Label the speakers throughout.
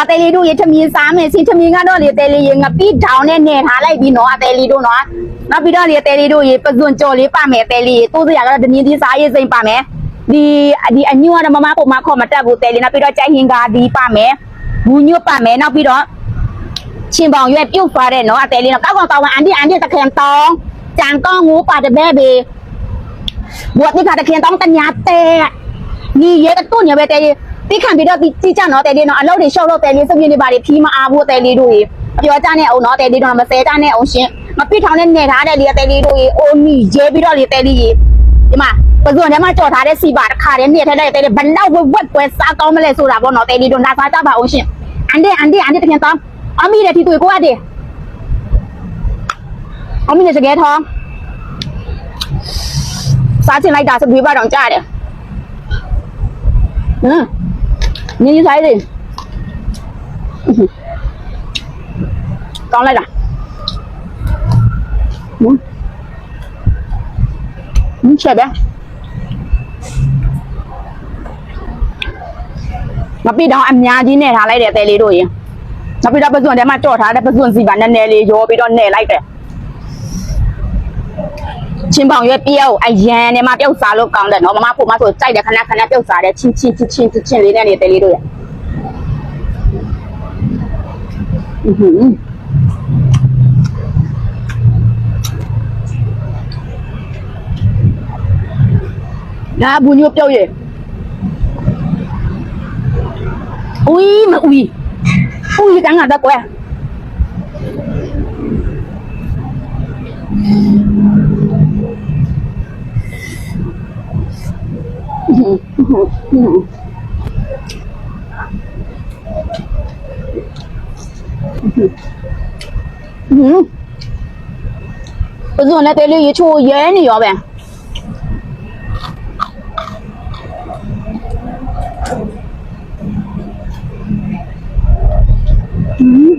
Speaker 1: မှာတဲလေးတို့ရေထမင်းစားမယ်စီထမင်းကတော့လေတဲလေးရေငပိထောင်နဲ့နေထားလိုက်ပြီးနော်အတဲလေးတို့နော်နောက်ပြီးတော့လေတဲလေးတို့ရေပစွန်ကြော်လေးပါမယ်တဲလေးရေတိုးစရာကတော့ဒင်းဒီစားရေးစိမ့်ပါမယ်ဒီဒီအညွန့်ကတော့မမကိုမခေါ်မတက်ဘူးတဲလေးနောက်ပြီးတော့ကြိုင်ဟင်ကားဒီပါမယ်ဘူးညွတ်ပါမယ်နောက်ပြီးတော့ ချင်းပေါင်ရွက်ပြုတ်သွားတဲ့နော်အတဲလေးနော်ကောက်ကောင်တော်ဝန်အန်ဒီအန်ဒီတခင်တောင်းကြံကောင်းငူပါတဲ့ဘဲဘေဘဝတိခါတခင်တောင်းတညာတဲ့ညီရဲတော့ညပဲတဲ့ တိခံပြီးတော့ကြည့်ကြနော်တဲ့လေးနော်အလုပ်တွေရှော့လို့တဲ့လေးစုပ်ပြင်းနေပါလေဖြီးမအားဘူးတဲ့လေးတို့ရေပြောကြနဲ့အောင်နော်တဲ့လေးတို့မစဲကြနဲ့အောင်ရှင်မပြစ်ထောင်နဲ့နေထားတဲ့လေးတဲ့လေးတို့ရေအိုနီရဲပြီးတော့လေတဲ့လေးရေဒီမှာပဇွန်ထဲမှာကြော်ထားတဲ့စီပါတစ်ခါတည်းနေထားတဲ့တဲ့လေးဘလောက်ဝက်ဝက်ပွဲစားကောင်းမလဲဆိုတာပေါ့နော်တဲ့လေးတို့နာစားကြပါအောင်ရှင်အန်ဒီအန်ဒီအန်ဒီတခင်တောင်းအမီတဲ့ဒီတွေ့ကိုရတယ်အမီနဲ့စကဲထောင်းစားချင်လိုက်တာစပွေးပါတော့ကြားတယ်ဟမ် နင်းဆိုင်တယ်ကောင်းလိုက်တာဟမ်ဟမ်ချက်ပဲမပြီးတော့အများကြီးနဲ့ထားလိုက်တယ်တဲလေးတို့ရင် နောက်ပြီးတော့ပစွန်ထဲမှာကြော့ထားတဲ့ပစွန်စီပါနည်းနည်းလေးရောပြီးတော့နယ်လိုက်တယ် ချင်းပေါင်ရွက်ပြောက်အရန်နဲ့မှပြုတ်စားလို့ကောင်းတယ်နော်မမဖို့မဆိုကြိုက်တယ်ခဏခဏပြုတ်စားတယ်ချင်းချင်းချင်းချင်းချင်းလေးနဲ့နေတယ်လေးတို့ရအင်းဟွန်းနာဘူးညိုပြု တ်ရဲ့อุ้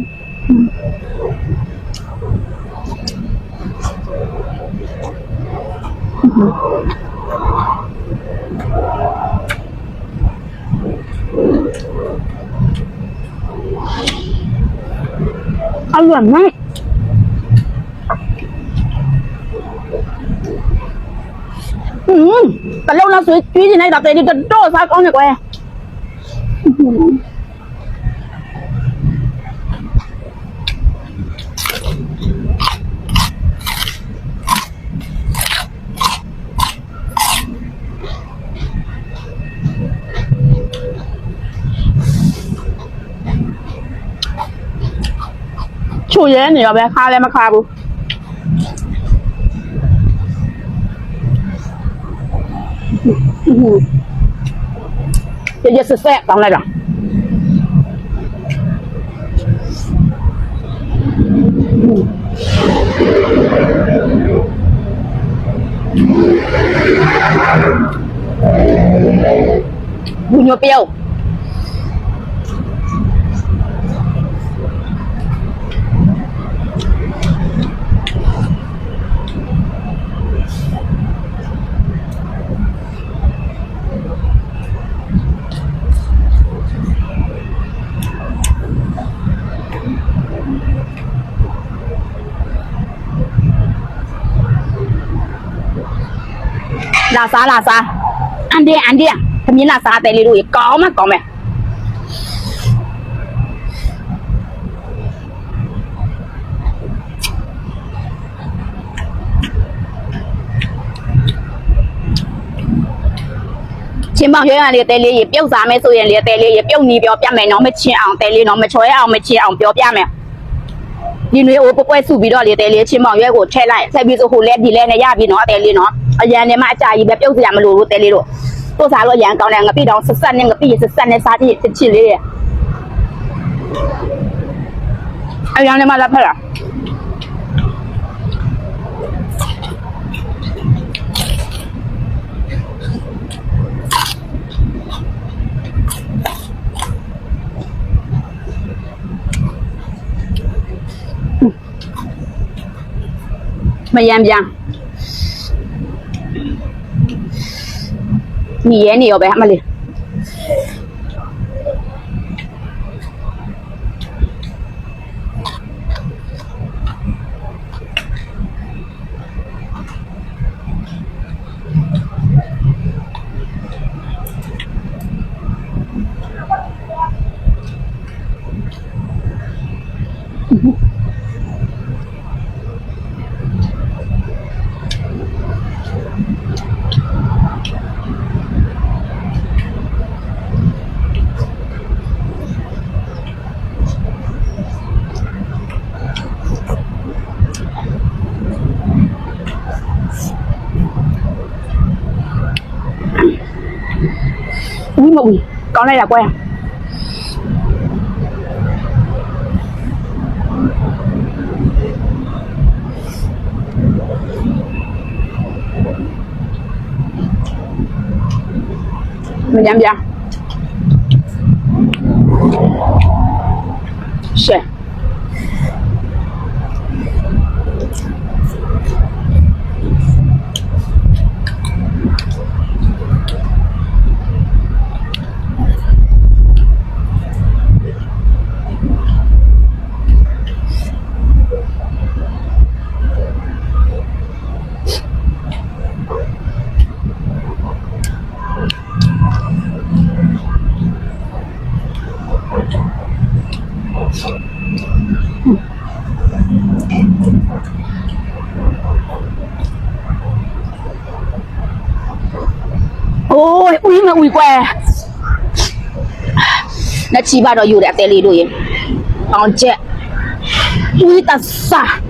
Speaker 1: อร่อยมากอืมแต่เราเราสวยจุ้ยที่ไหนดับเลยดิโดดซักเอาเนี่ยกว่ ตู้เย็นนี่เอาไปคาแล้วมาคาบุจะจะสุดแซ่บต้องอะไรหรอบุญโยเปียว လာစားလာစားအန်ဒီအန်ဒီသမီးလာစားတယ်လေတို့ရေကောင်းမကောင်းမယ်ချင်းပေါင်ရွေးရလေတဲလေးရေပြုတ်စားမယ်ဆိုရင်လေတဲလေးရေပြုတ်နီးပြောပြမယ်နော်မချင်းအောင်တဲလေးနော်မချွဲအောင်မချင်းအောင်ပြောပြမယ်ဒီနွေအိုးပွဲစုပြီးတော့လေတဲလေးချင်းပေါင်ရွေးကိုထည့်လိုက်ဆက်ပြီးဆိုဟိုလဲဒီလဲနဲ့ရပြီနော်တဲလေးနော် အရန်နဲ့မှအကြာကြီးပဲပြုတ်စရာမလိုဘူးတဲလေးတို့တို့စားလို့ရန်ကောင်းတယ်ငပိတောင်ဆက်ဆက်နဲ့ငပိရဆက်ဆက်နဲ့စားကြည့်ချစ်လေးရဲ့အရန်နဲ့မှလက်ဖက်လားမယံပြန် 你眼里有呗那里 trứng vùng còn đây là quen à? mình giảm giảm Shit. ôi ui mà ui què 나 집안으로 유래 때리로임 언제 우이다 싸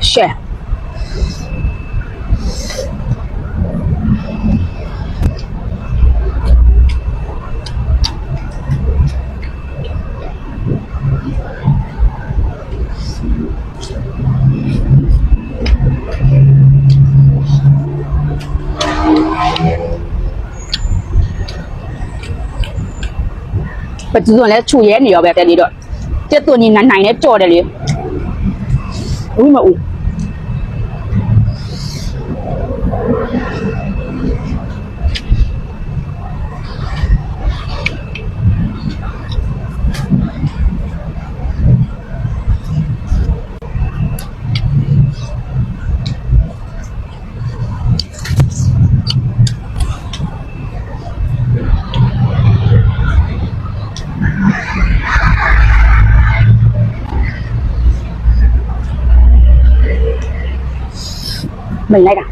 Speaker 1: 쉐. ပကြီးကလည်းချူရဲနေရောပဲတဲ့လေတော့တက်သွင်းနေနိုင်နဲ့ကြော်တယ်လေဦးမဦး เหมือน મળ્યા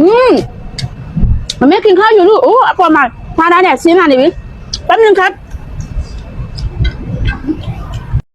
Speaker 1: อืมมันไม่กินข้าวอยู่ลูกโอ้ปวดมามาได้เนี่ยซีมาหน่อยวแป๊บนึงครับ